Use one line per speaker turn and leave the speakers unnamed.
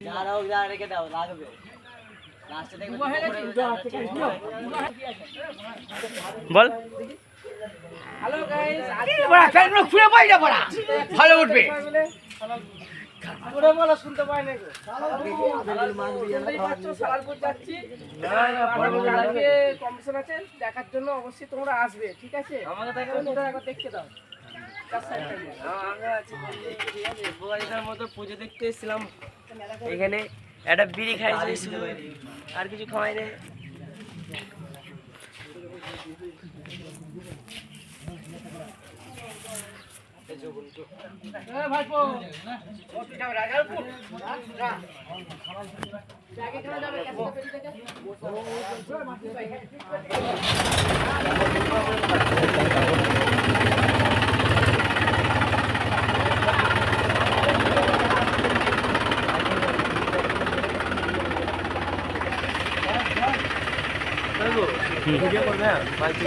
যারা হোক যা রেখে দাও লাগবে।
বল। ভালো উঠবে।
শুনতে পাই না আছে দেখার জন্য অবশ্যই তোমরা আসবে ঠিক আছে? আমাকে দেখো তোমরা একবার দেখতে দাও।
মতো পুজো দেখতে এসেছিলাম এখানে একটা বিড়ি খাইছি আর কিছু খাওয়াই নেই।
You can get
one of them.